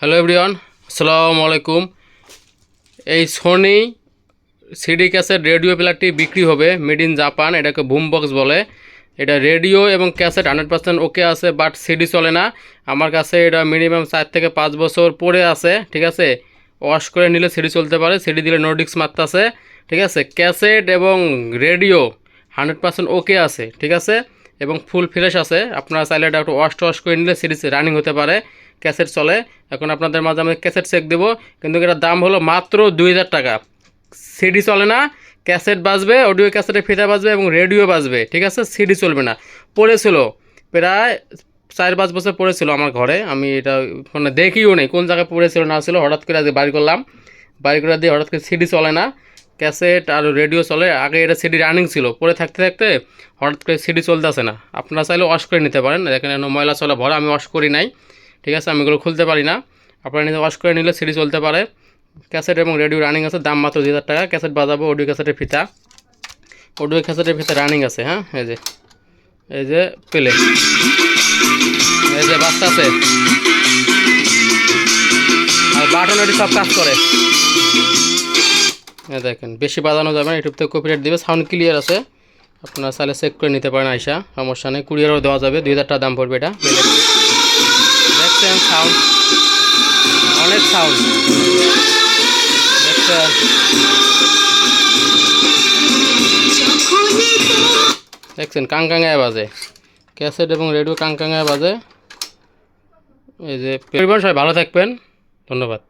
Hello everyone আসসালামু আলাইকুম এই সোনি সিডি ক্যাসেট রেডিও প্লেয়ারটি বিক্রি হবে মেড ইন জাপান এটাকে বুম বক্স বলে। এটা রেডিও এবং ক্যাসেট হান্ড্রেড পার্সেন্ট ওকে আছে বাট সিডি চলে না। আমার কাছে এটা মিনিমাম চার থেকে পাঁচ বছর পরে আছে, ঠিক আছে? ওয়াশ করে নিলে সিডি চলতে পারে সিডি দিলে নোডিক্স মারতে আছে ঠিক আছে? ক্যাসেট এবং রেডিও হান্ড্রেড পার্সেন্ট ওকে আছে, ঠিক আছে? এবং ফুল ফ্রেশ আছে। আপনারা চাইলে এটা একটু ওয়াশ টওয়াশ করে নিলে সিরিজ রানিং হতে পারে। ক্যাসেট চলে। এখন আপনাদের মাঝে আমি ক্যাসেট চেক দেবো। কিন্তু এটার দাম হলো মাত্র দুই হাজার টাকা। সিডি চলে না। ক্যাসেট বাজবে অডিও ক্যাসেটে ফিতা বাজবে এবং রেডিও বাজবে। ঠিক আছে? সিডি চলবে না। পড়েছিল। প্রায় চার পাঁচ বছর পড়েছিল আমার ঘরে। আমি এটা মানে দেখিও নেই। কোন জায়গায় পড়েছিল না ছিল, হঠাৎ করে আজকে বাড়ি করলাম। বাড়ি করে দিয়ে হঠাৎ করে সিডি চলে না। ক্যাসেট আর রেডিও চলে। আগে এটা সিডি রানিং ছিল। পরে থাকতে থাকতে হঠাৎ করে সিডি চলতেছে না। আপনারা চাইলে ওয়াশ করে নিতে পারেন। দেখেন ময়লা চলা, ভরা, আমি ওয়াশ করি নাই। ঠিক আছে, আমি এগুলো খুলতে পারি না। আপনারা নিজে ওয়াশ করে নিলে সিডি চলতে পারে। ক্যাসেট এবং রেডিও রানিং আছে, দাম মাত্র দুই হাজার টাকা। ক্যাসেট বাজাবো অডিও ক্যাসেটের ফিতা। অডিও ক্যাসেটের ফিতা রানিং আছে হ্যাঁ? এই যে এই যে পেলে এই যে বাচ্চা আছে। আর বাটন এটি সব কাজ করে। দেখেন, বেশি বাজানো যাবে না ইউটিউব থেকে কপিরাইট দিবে সাউন্ড ক্লিয়ার আছে। আপনারা চাইলে চেক করে নিতে পারেন আইসা সমস্যা নেই। কুরিয়ারও দেওয়া যাবে, দুই হাজার দাম পড়বে এটা। দেখছেন সাউন্ড অনেক সাউন্ড দেখছেন? কাঙ্কাঙ্গায় বাজে। ক্যাসেট এবং রেডিও কাঙ্কাঙ্গায় বাজে। এই যে, পরিবার সবাই ভালো থাকবেন। ধন্যবাদ।